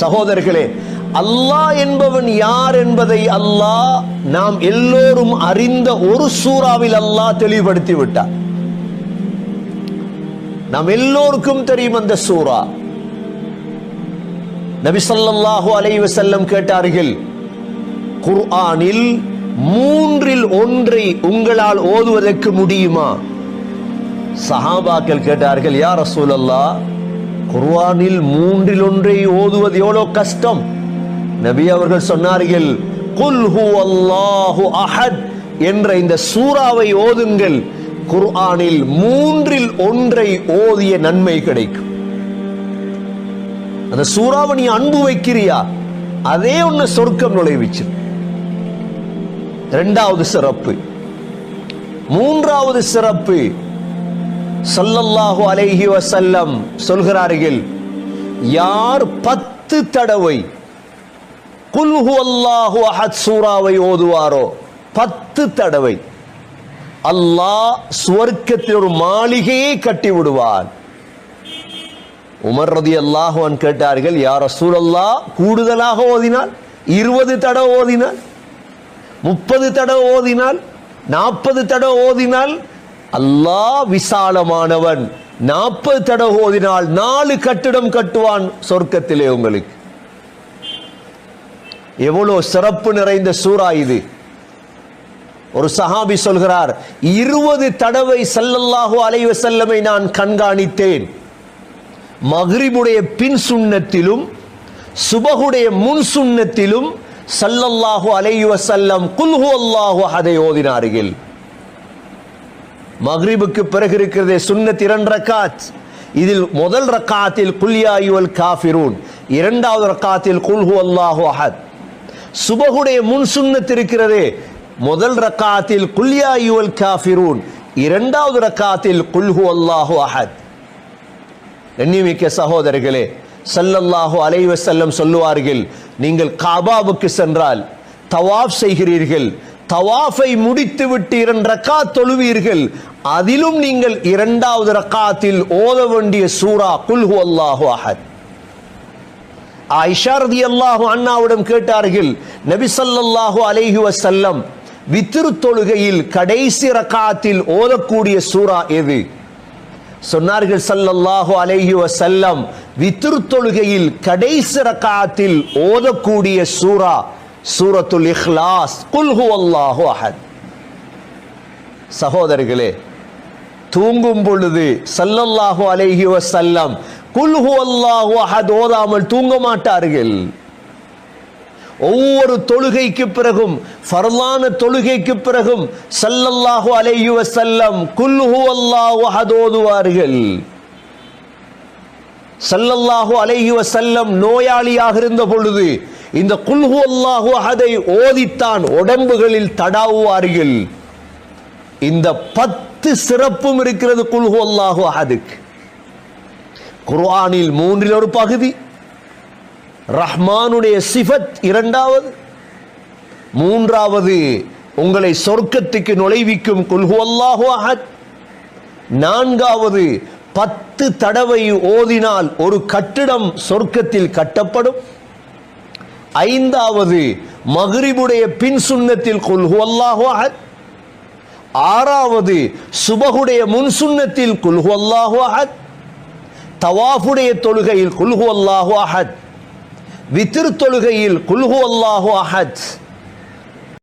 சகோதரர்களே அல்லாஹ் என்பவன் யார் என்பதை அல்லாஹ் நாம் எல்லோரும் அறிந்த ஒரு சூறாவில் அல்லாஹ் தெளிவுபடுத்தி விட்டார் நாம் எல்லோருக்கும் தெரியும் அந்த சூறா. நபி ஸல்லல்லாஹு அலைஹி கேட்டார்கள் குர்ஆனில் மூன்றில் ஒன்றை உங்களால் ஓதுவதற்கு முடியுமா? சஹாபாக்கள் கேட்டார்கள் யார் ரசூல் அல்லாஹ் குர்ஆனில் மூன்றில் ஒன்றை ஓதுவது எவ்வளோ கஷ்டம்? நபி அவர்கள் சொன்னார்கள் குல் ஹுவல்லாஹு அஹத் என்ற இந்த சூறாவை ஓதுங்கள். குர்ஆனில் மூன்றில் ஒன்றை ஓதிய நன்மை கிடைக்கும். அந்த சூறாவை நீ அன்பு வைக்கிறியா? அதே ஒன்று சொர்க்கம் நுழைவிச்சு. இரண்டாவது சிறப்பு. மூன்றாவது சிறப்பு சல்லல்லாஹு அலைஹி வசல்லம் சொல்கிறார்கள் யார் பத்து தடவை குல்ஹு அல்லாஹு அஹத் சூறாவை ஓதுவாரோ பத்து தடவை அல்லாஹ் சுவர்க்கத்தில் ஒரு மாளிகையை கட்டி விடுவான். உமர் ரதி அல்லாஹுவன் கேட்டார்கள் யார் ரசூலல்லா கூடுதலாக ஓதினால் இருபது தடவை ஓதினால் முப்பது தடவை ஓதினால் நாற்பது தடவை ஓதினால் அல்லாஹ் விசாலமானவன். நாற்பது தடவை ஓதினால் நாலு கட்டிடம் கட்டுவான் சொர்க்கத்திலே உங்களுக்கு. எவ்வளவு சிறப்பு நிறைந்த சூறா இது. ஒரு சஹாபி சொல்கிறார் இருபது தடவை சல்லல்லாஹு அலைவ செல்லமை நான் கண்காணித்தேன். மக்ரிபுடைய பின் சுண்ணத்திலும் சுபகுடைய முன் சுன்னத்திலும் சல்லல்லாஹு அலைவ வஸல்லம் குல் அல்லாஹு அதை ஓதினார்கள். மஹ்ரிபுக்கு பிறகு இருக்கிறதே சுன்னத் இரண்டு ரக்காத். இதில் முதல் ரக்காத்தில் குல்யாயுவல் காஃபிரூன். இரண்டாவது ரக்காத்தில் குல்ஹு அல்லாஹு அஹத். சுபகுடைய முன் சுன்னத் இருக்கிறதே முதல் ரக்காத்தில் குல்யாயுவல் காஃபிரூன். இரண்டாவது ரக்காத்தில் குல்ஹு அல்லாஹு அஹத். எண்ணிமிக்க சகோதரர்களே சல்லல்லாஹு அலைவசல்லம் சொல்லுவார்கள் நீங்கள் காபாவுக்கு சென்றால் தவாப் செய்கிறீர்கள் தவாஃபை முடித்துவிட்டு இரண்டு ரக்காத் தொழுவீர்கள். அதிலும் நீங்கள் இரண்டாவது ரக்காத்தில் ஓத வேண்டிய சூரா குல்ஹு அல்லாஹு அஹத். ஆயிஷா ரதியல்லாஹு அண்ணாவிடம் கேட்டார்கள் நபி ஸல்லல்லாஹு அலைஹி வசல்லம் வித்திரு தொழுகையில் கடைசி ரக்காத்தில் ஓதக்கூடிய சூரா எது? சொன்னார்கள் சல்லல்லாஹு அலைஹி வசல்லம் வித்திரு தொழுகையில் கடைசி ரக்காத்தில் ஓதக்கூடிய சூரா. சூரத்துல் இஹ்லாஸ் குல்ஹு அல்லாஹு அஹத். சகோதரர்களே தூங்கும் பொழுது சல்லல்லாஹு அலைஹி வசல்லம் குல்ஹு அல்லாஹு அஹத் ஓதாமல் தூங்க மாட்டார்கள். ஒவ்வொரு தொழுகைக்கு பிறகும் ஃபர்லான தொழுகைக்கு பிறகும் சல்லல்லாஹு அலைஹி வசல்லம் குல்ஹு அல்லாஹு அஹத் ஓதுவார்கள். சல்லல்லாஹு அலைஹி வசல்லம் நோயாளியாக இருந்த பொழுது இந்த குல்ஹு அல்லாஹு அதை ஓதித்தான் உடம்புகளில் தடாவுவார்கள் இந்த பத்து சிறப்பும் இருக்கிறது குல்ஹு அல்லாஹு அஹதுக்கு. குர்ஆனில் மூன்றில் ஒரு பகுதி. ரஹ்மானுடைய சிஃபத் இரண்டாவது. மூன்றாவது உங்களை சொர்க்கத்துக்கு நுழைவிக்கும் குல்ஹு அல்லாஹு அஹத். நான்காவது பத்து தடவை ஓதினால் ஒரு கட்டிடம் சொர்க்கத்தில் கட்டப்படும். ஐந்தாவது மகிரிபுடைய பின் சுண்ணத்தில் கொல்ஹு அல்லாஹு அஹத். ஆறாவது சுபகுடைய முன் சுண்ணத்தில் குல்ஹு அல்லாஹு அஹத். தவாஃபுடைய தொழுகையில் குல்ஹு அல்லாஹு அஹத். வித்திரு தொழுகையில் குல்ஹு அல்லாஹு அஹத்.